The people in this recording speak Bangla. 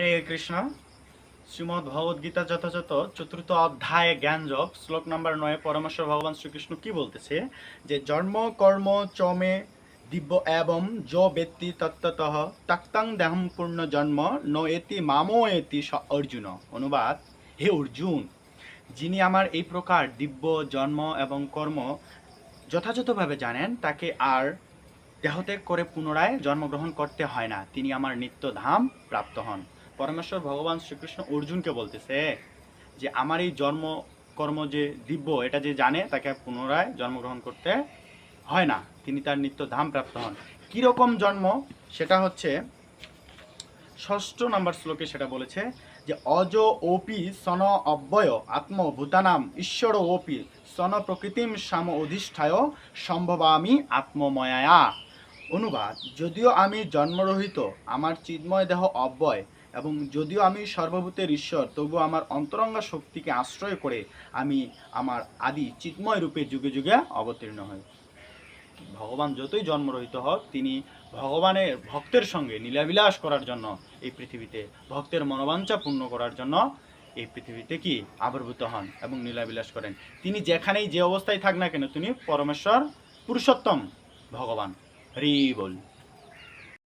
হরে কৃষ্ণ। শ্রীমদ ভগবদ গীতা যথাযথ চতুর্থ অধ্যায় জ্ঞানযোগ শ্লোক নাম্বার নয়, পরমেশ্বর ভগবান শ্রীকৃষ্ণ কি বলতেছে? যে জন্ম, কর্ম, চমে, দিব্য এবং য ব্যক্তি তত্ত্বত তাক্তাং দেহম পূর্ণ জন্ম, ন এতি মামো এতি অর্জুন। অনুবাদ, হে অর্জুন, যিনি আমার এই প্রকার দিব্য জন্ম এবং কর্ম যথাযথভাবে জানেন, তাকে আর দেহত্যাগ করে পুনরায় জন্মগ্রহণ করতে হয় না। তিনি আমার নিত্য ধাম প্রাপ্ত হন। পরমেশ্বর ভগবান শ্রীকৃষ্ণ অর্জুনকে বলতেছে যে, আমার এই জন্ম কর্ম যে দিব্য, এটা যে জানে, তাকে পুনরায় জন্মগ্রহণ করতে হয় না। তিনি তার নিত্য ধাম প্রাপ্ত হন। কীরকম জন্ম? সেটা হচ্ছে, ষষ্ঠ নম্বর শ্লোকে সেটা বলেছে যে, অজ ওপি সন অব্যয় আত্ম ভূতানাম ঈশ্বর ওপি সন প্রকৃতিম সাম অধিষ্ঠায় সম্ভবামি আত্মময়া অনুবাদ, যদিও আমি জন্মরহিত, আমার চিন্ময় দেহ অব্যয় এবং যদিও আমি সর্বভূতের ঈশ্বর, তবু আমার অন্তরঙ্গা শক্তিকে আশ্রয় করে আমি আমার আদি চিন্ময় রূপে যুগে যুগে অবতীর্ণ হই। ভগবান যতই জন্মরহিত হোক, তিনি ভগবানের ভক্তের সঙ্গে লীলাবিলাস করার জন্য এই পৃথিবীতে, ভক্তের মনোবাঞ্ছা পূর্ণ করার জন্য এই পৃথিবীতে কি আবির্ভূত হন এবং লীলাবিলাস করেন। তিনি যেখানেই যে অবস্থায় থাক না কেন, তিনি পরমেশ্বর পুরুষোত্তম ভগবান। হরি বল।